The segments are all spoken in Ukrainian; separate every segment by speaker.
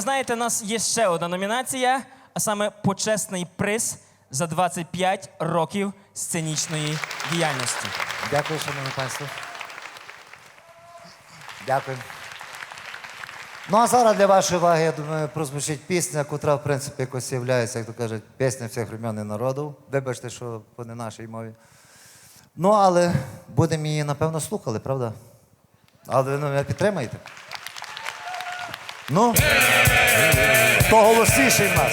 Speaker 1: ви знаєте, у нас є ще одна номінація, а саме почесний приз за 25 років сценічної діяльності.
Speaker 2: Дякую, шановне панство. Дякую. Ну а зараз для вашої уваги, я думаю, прозвучить пісня, котра, в принципі, якось є, як то кажуть, пісня всіх времен і народу. Вибачте, що по не нашій мові. Ну, але будемо її, напевно, слухали, правда? Але ви мене підтримаєте? Ну, то голосніший в нас.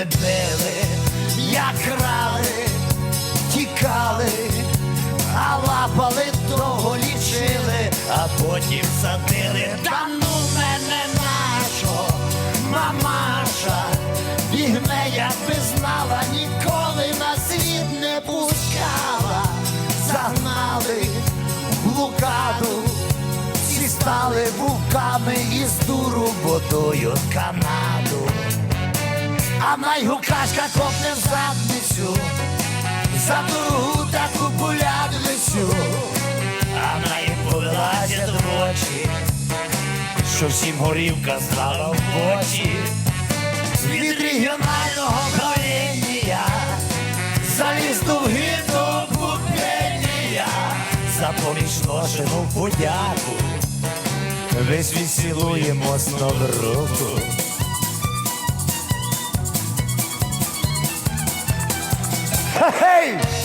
Speaker 2: Моцно не били, як крали, тікали, а лапали довго лічили, а потім садили. Та ну мене нашо, мамаша, бігме, як би знала, ніколи на світ не пускала, загнали в блокаду, всі стали вовками і з дуру водою Канаду. А найгукашка копне задницю, за дорогу таку полядницю, а на їм повилазять в очі, що всім горівка стала в очі. Від регіонального правління заліз довги до купення, за помічношену подяку. Весь відсілує моцно руку. Hey!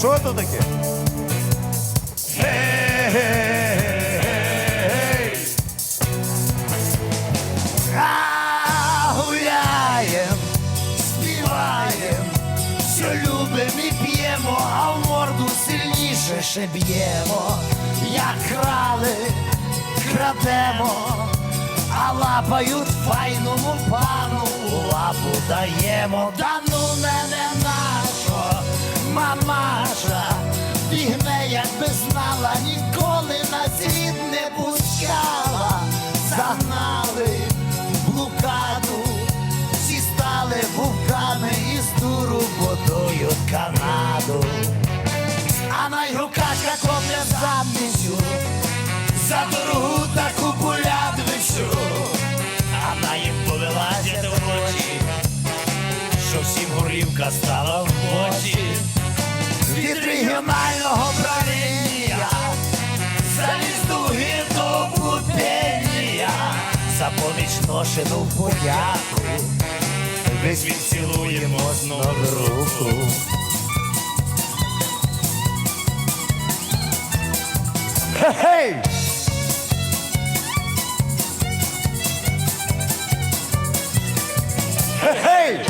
Speaker 2: Що це таке? Гуляєм, співаєм, що любим і п'ємо, а в морду сильніше ще б'ємо, як крали, крадемо, а лапають файному пану, лапу даємо, да ну не не мамаша, бігне, якби знала, ніколи на світ не пускала, загнали в блокаду, всі стали вовками і з дуру водою Канаду. А найгукашка копля задницю, за дорогу таку полядвицю, а на їм повилазять в очі, що всім горівка стала в очі. Від регіонального правління заліз до путення, за помічношену подяку. Весь відцілуємо знову руку. Хей! Хей!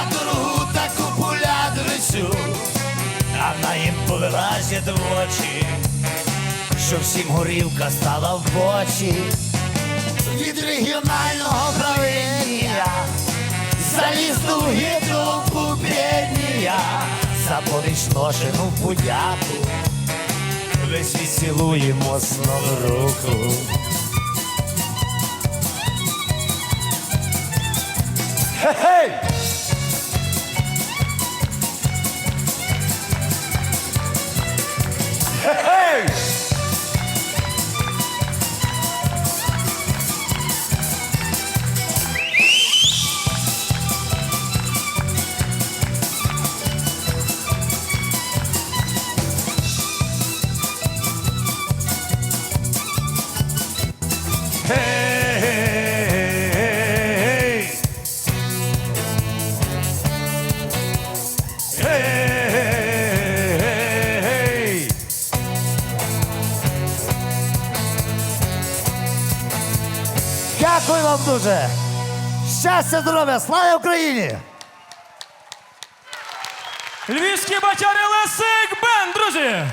Speaker 2: За дорогу таку полядвицю, а на їм повилазять в очі, що всім горівка стала в очі. Від регіонального правління заліз довгі до пупєння, за поміж ношену подяку. Весь світ цілуємо знову руку. Хе-хей! Дуже! Щастя, здоров'я! Слава Україні!
Speaker 1: Львівські бачари Лесик Бен, друзі!